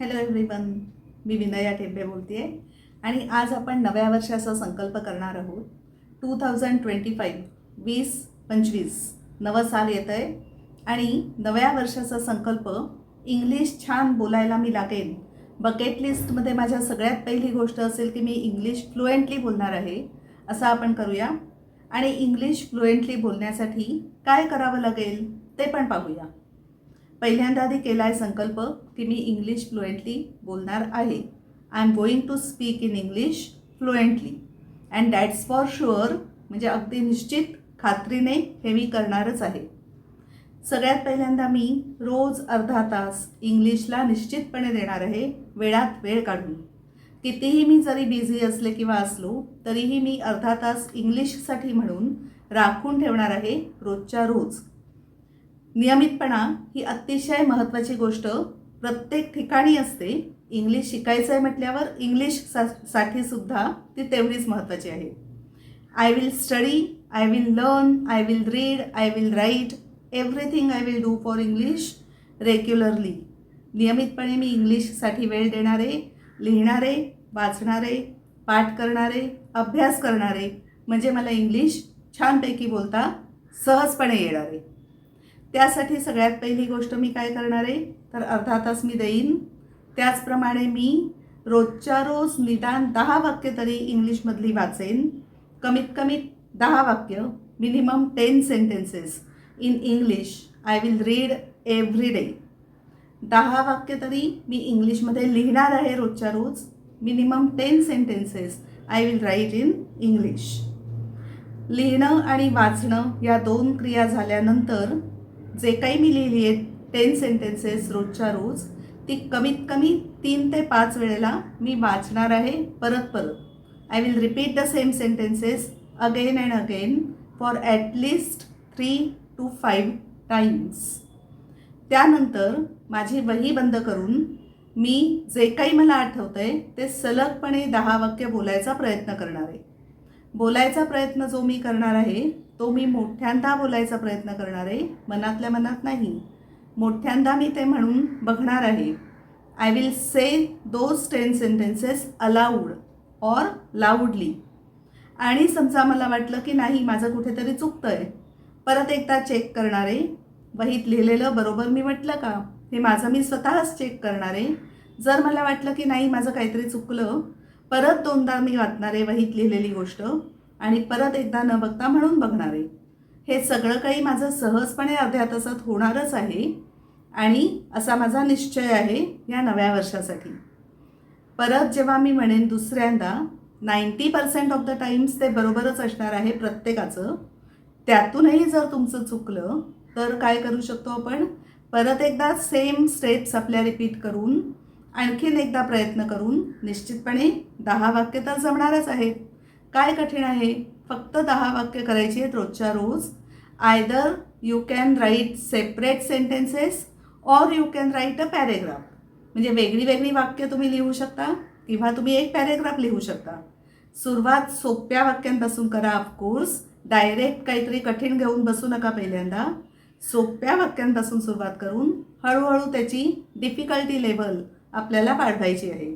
Hello everyone मी विनया टेंबे बोलते आहे आणि आज आपण नव्या वर्षाचा संकल्प करणार आहोत. टू थाउजंड ट्वेंटी फाईव्ह वीस पंचवीस नवं साल येतं आहे आणि नव्या वर्षाचा संकल्प इंग्लिश छान बोलायला मी लागेन. बकेट लिस्टमध्ये माझ्या सगळ्यात पहिली गोष्ट असेल की मी इंग्लिश फ्लुएंटली बोलणार आहे. असं आपण करूया. आणि इंग्लिश फ्लुएंटली बोलण्यासाठी काय करावं लागेल ते पण पाहूया. पहिल्यांदा आधी केला आहे संकल्प की मी इंग्लिश फ्लुएंटली बोलणार आहे. I am going to speak in English fluently and that's for sure म्हणजे अगदी निश्चित खात्रीने हे मी करणारच आहे. सगळ्यात पहिल्यांदा मी रोज अर्धा तास इंग्लिशला निश्चितपणे देणार आहे वेळात वेळ काढून. कितीही मी जरी बिझी असले किंवा असलो तरीही मी अर्धा तास इंग्लिशसाठी म्हणून राखून ठेवणार आहे रोजच्या रोज. नियमितपणा ही अतिशय महत्त्वाची गोष्ट प्रत्येक ठिकाणी असते. इंग्लिश शिकायचं आहे म्हटल्यावर इंग्लिश सा साठी सुद्धा ती तेवढीच महत्त्वाची आहे. I will study I will learn I will read I will write everything I will do for English regularly नियमितपणे मी इंग्लिशसाठी वेळ देणारे लिहिणारे वाचणारे पाठ करणारे अभ्यास करणारे म्हणजे मला इंग्लिश छानपैकी बोलता सहजपणे येणारे. त्यासाठी सगळ्यात पहिली गोष्ट मी काय करणार आहे? तर अर्धा तास मी देईन. त्याचप्रमाणे मी रोजच्या रोज निदान दहा वाक्य तरी इंग्लिशमधली वाचेन. कमीत कमी दहा वाक्य minimum ten sentences in English I will read every day दहा वाक्य तरी मी इंग्लिशमध्ये लिहिणार आहे रोजच्या रोज. Minimum ten sentences I will write in English लिहिणं आणि वाचणं या दोन क्रिया झाल्यानंतर जे काही मी लिहिली आहे टेन सेंटेन्सेस रोजच्या रोज ती कमीत कमी तीन ते पाच वेळेला मी वाचणार आहे परत परत. I will repeat the same sentences again and again for at least three two five times त्यानंतर माझी वही बंद करून मी जे काही मला आठवतं आहे ते सलगपणे दहा वाक्य बोलायचा प्रयत्न करणार आहे. बोलायचा प्रयत्न जो मी करणार आहे तो मी मोठ्यांदा बोलायचा प्रयत्न करणार आहे मनातल्या मनात नाही. मोठ्यांदा मी ते म्हणून बघणार आहे. I will say those ten sentences aloud or loudly आणि समजा मला वाटलं की नाही माझं कुठेतरी चुकतं आहे परत एकदा चेक करणार आहे. वहीत लिहिलेलं बरोबर मी म्हटलं का? हे माझं मी स्वतःच चेक करणार आहे. जर मला वाटलं की नाही माझं काहीतरी चुकलं परत दोनदा मी वाचणार आहे वहीत लिहिलेली गोष्ट. आणि परत एकदा न बघता म्हणून बघणार आहे. हे सगळं काही माझं सहजपणे अर्ध्या तासात होणारच आहे आणि असा माझा निश्चय आहे या नव्या वर्षासाठी. परत जेव्हा मी म्हणेन दुसऱ्यांदा ninety percent of the times ते बरोबरच असणार आहे प्रत्येकाचं. त्यातूनही जर तुमचं चुकलं तर काय करू शकतो आपण? परत एकदा सेम स्टेप्स आपल्या रिपीट करून आणखीन एकदा प्रयत्न करून निश्चितपणे दहा वाक्य तर जमणारच आहेत. काय कठीण आहे? फक्त दहा वाक्य करायची आहेत रोजच्या रोज. Either you can write separate sentences or you can write a paragraph म्हणजे वेगळी वेगळी वाक्य तुम्ही लिहू शकता किंवा तुम्ही एक पॅरेग्राफ लिहू शकता. सुरुवात सोप्या वाक्यांपासून करा ऑफकोर्स डायरेक्ट काहीतरी कठीण घेऊन बसू नका पहिल्यांदा. सोप्या वाक्यांपासून सुरुवात करून हळूहळू त्याची डिफिकल्टी लेवल आपल्याला वाढवायची आहे.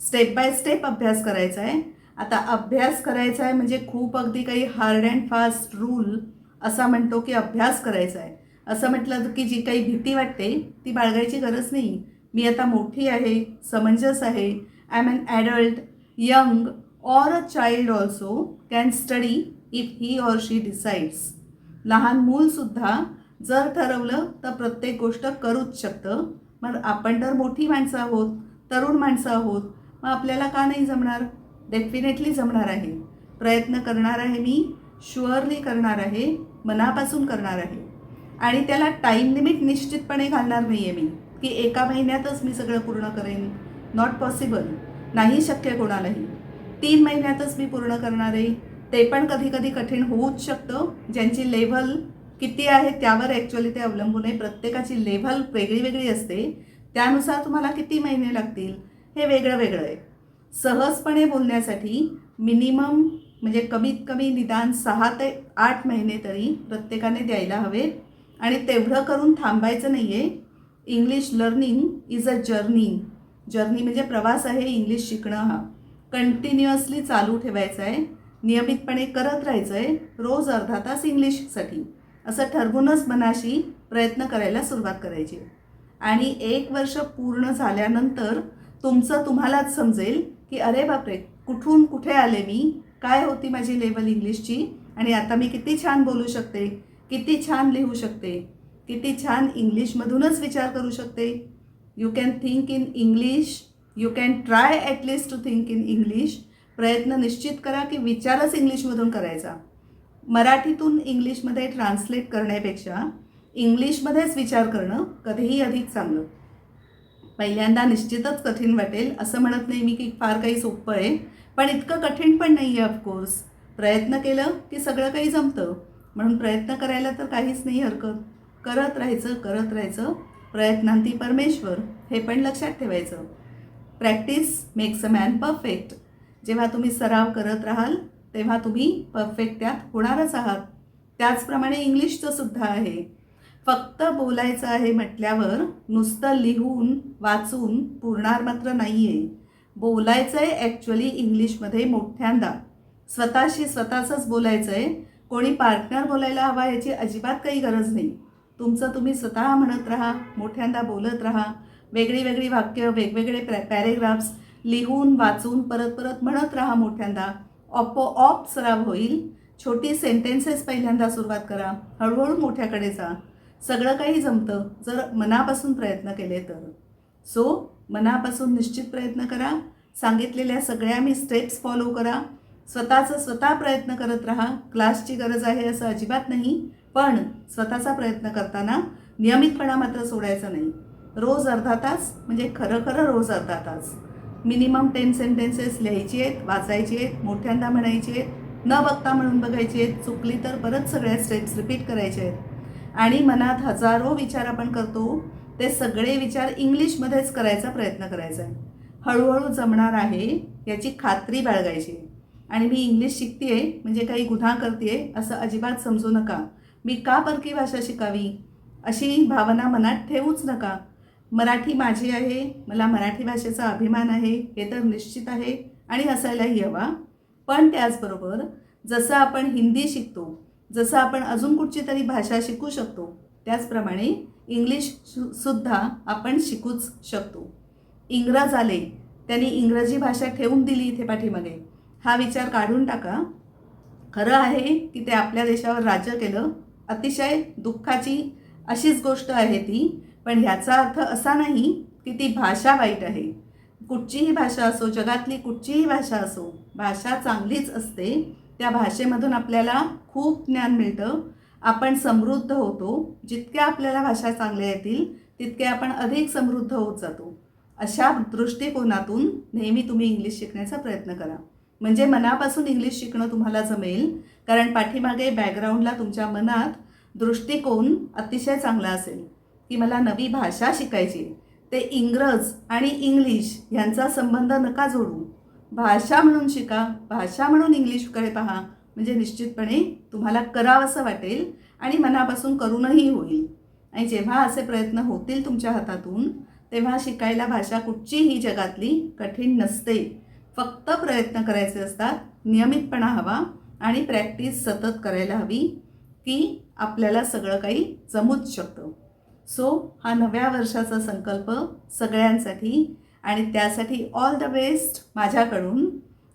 स्टेप बाय स्टेप अभ्यास करायचा आहे. आता अभ्यास करायचा आहे म्हणजे खूप अगदी काही हार्ड अँड फास्ट रूल असा म्हणतो की अभ्यास करायचा आहे. असं म्हटलं की जी काही भीती वाटते ती बाळगायची गरज नाही. मी आता मोठी आहे समंजस आहे I am an adult young or a child also can study if he or she decides लहान मूलसुद्धा जर ठरवलं तर प्रत्येक गोष्ट करूच शकतं. मग आपण तर मोठी माणसं आहोत तरुण माणसं आहोत मग आपल्याला का नाही जमणार? डेफिनेटली जमणार आहे. प्रयत्न करणार आहे मी शुअरली करणार आहे मनापासून करणार आहे. आणि त्याला टाईम लिमिट निश्चितपणे घालणार नाही आहे मी की एका महिन्यातच मी सगळं पूर्ण करेन. नॉट पॉसिबल नाही शक्य कोणालाही. तीन महिन्यातच मी पूर्ण करणार आहे. ते पण कधीकधी कठीण होऊच शकतं. ज्यांची लेव्हल किती आहे त्यावर ॲक्च्युली ते अवलंबून आहे. प्रत्येकाची लेव्हल वेगळी वेगळी असते. त्यानुसार तुम्हाला किती महिने लागतील हे वेगळं वेगळं आहे. सहजपणे बोलण्यासाठी मिनिमम म्हणजे कमीत कमी निदान सहा ते आठ महिने तरी प्रत्येकाने द्यायला हवेत. आणि तेवढं करून थांबायचं नाही आहे English learning is a journey journey म्हणजे प्रवास आहे इंग्लिश शिकणं हा. कंटिन्युअसली चालू ठेवायचा आहे नियमितपणे करत राहायचं आहे रोज अर्धा तास इंग्लिशसाठी असं ठरवूनच मनाशी प्रयत्न करायला सुरुवात करायची. आणि एक वर्ष पूर्ण झाल्यानंतर तुमचं तुम्हालाच समजेल की अरे बापरे कुठून कुठे आले मी? काय होती माझी लेवल इंग्लिशची? आणि आता मी किती छान बोलू शकते किती छान लिहू शकते किती छान इंग्लिशमधूनच विचार करू शकते. You can think in English you can try at least to think in English प्रयत्न निश्चित करा की विचारच इंग्लिशमधून करायचा. मराठीतून इंग्लिशमध्ये ट्रान्सलेट करण्यापेक्षा इंग्लिशमध्येच विचार करणं कधीही अधिक चांगलं. पहिल्यांदा निश्चितच कठीण वाटेल असं म्हणत नाही मी की फार काही सोपं आहे पण इतकं कठीण पण नाही आहे ऑफकोर्स प्रयत्न केलं की सगळं काही जमतं. म्हणून प्रयत्न करायला तर काहीच नाही हरकत. करत राहायचं करत राहायचं. प्रयत्नांती परमेश्वर हे पण लक्षात ठेवायचं. Practice makes a man perfect जेव्हा तुम्ही सराव करत राहाल तेव्हा तुम्ही परफेक्ट त्यात होणारच आहात. त्याचप्रमाणे इंग्लिशचं सुद्धा आहे. फक्त बोलायचं आहे म्हटल्यावर नुसतं लिहून वाचून पुरणार मात्र नाही आहे बोलायचं आहे ॲक्च्युली इंग्लिशमध्ये मोठ्यांदा. स्वतःशी स्वतःचंच बोलायचं आहे कोणी पार्टनर बोलायला हवा याची अजिबात काही गरज नाही. तुमचं तुम्ही स्वतः म्हणत राहा मोठ्यांदा बोलत राहा. वेगळी वेगळी वाक्य वेगवेगळे पॅ पॅरेग्राफ्स लिहून वाचून परत परत म्हणत राहा मोठ्यांदा. ऑपोऑप सराव होईल. छोटी सेंटेन्सेस पहिल्यांदा सुरुवात करा. हळूहळू मोठ्याकडे जा. सगळं काही जमतं. जर मनापासून प्रयत्न केले तर. सो मनापासून निश्चित प्रयत्न करा. सांगितलेल्या सगळ्या मी स्टेप्स फॉलो करा. स्वतःचं स्वतः प्रयत्न करत राहा. क्लासची गरज आहे असं अजिबात नाही. पण स्वतःचा प्रयत्न करताना नियमितपणा मात्र सोडायचा नाही. रोज अर्धा तास म्हणजे खरं खरं रोज अर्धा तास. मिनिमम टेन सेंटेन्सेस लिहायची आहेत वाचायची आहेत मोठ्यांदा म्हणायची आहेत न बघता म्हणून बघायची आहेत. चुकली तर परत सगळ्या स्टेप्स रिपीट करायचे आहेत. आणि मनात हजारो विचार आपण करतो ते सगळे विचार इंग्लिशमध्येच करायचा प्रयत्न करायचा आहे. हळूहळू जमणार आहे याची खात्री बाळगायची आणि मी इंग्लिश शिकते म्हणजे काही गुन्हा करते असं अजिबात समजू नका. मी का परकी भाषा शिकावी? अशी भावना मनात ठेवूच नका. मराठी माझी आहे मला मराठी भाषेचा अभिमान आहे हे तर निश्चित आहे आणि असायलाही हवा. पण त्याचबरोबर जसं आपण हिंदी शिकतो जसं आपण अजून कुठची तरी भाषा शिकू शकतो त्याचप्रमाणे इंग्लिश सुद्धा आपण शिकूच शकतो. इंग्रज आले त्यांनी इंग्रजी भाषा ठेवून दिली इथे पाठीमागे. हा विचार काढून टाका. खरं आहे की ते आपल्या देशावर राज्य केलं अतिशय दुःखाची अशीच गोष्ट आहे ती पण ह्याचा अर्थ असा नाही की ती भाषा वाईट आहे. कुठचीही भाषा असो जगातली कुठचीही भाषा असो भाषा चांगलीच असते त्या भाषेमधून आपल्याला खूप ज्ञान मिळतं. आपण समृद्ध होतो. जितक्या आपल्याला भाषा चांगल्या येतील तितके आपण अधिक समृद्ध होत जातो. अशा दृष्टिकोनातून नेहमी तुम्ही इंग्लिश शिकण्याचा प्रयत्न करा. म्हणजे मनापासून इंग्लिश शिकणं तुम्हाला जमेल कारण पाठीमागे बॅकग्राऊंडला तुमच्या मनात दृष्टिकोन अतिशय चांगला असेल. की मला नवी भाषा शिकायची ते इंग्रज आणि इंग्लिश यांचा संबंध नका जोडू. भाषा म्हणून शिका भाषा म्हणून इंग्लिशकडे पहा म्हणजे निश्चितपणे तुम्हाला करावंसं वाटेल आणि मनापासून करूनही होईल. आणि जेव्हा असे प्रयत्न होतील तुमच्या हातातून तेव्हा शिकायला भाषा कुठचीही जगातली कठीण नसते. फक्त प्रयत्न करायचे असतात नियमितपणा हवा आणि प्रॅक्टिस सतत करायला हवी की आपल्याला सगळं काही जमूच शकतं. सो हा नव्या वर्षाचा संकल्प सगळ्यांसाठी आणि त्यासाठी ऑल द बेस्ट माझ्याकडून.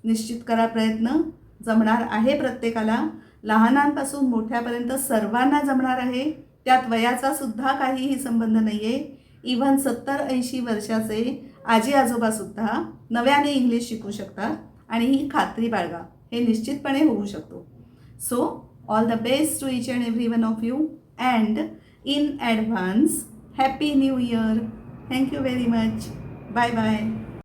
निश्चित करा प्रयत्न. जमणार आहे प्रत्येकाला. लहानांपासून मोठ्यापर्यंत सर्वांना जमणार आहे. त्यात वयाचा सुद्धा काहीही संबंध नाही आहे इव्हन सत्तर ऐंशी वर्षाचे आजी आजोबासुद्धा नव्याने इंग्लिश शिकू शकतात आणि ही खात्री बाळगा. हे निश्चितपणे होऊ शकतो. So all the best to each and every one of you and in advance happy new year thank you very much 拜拜。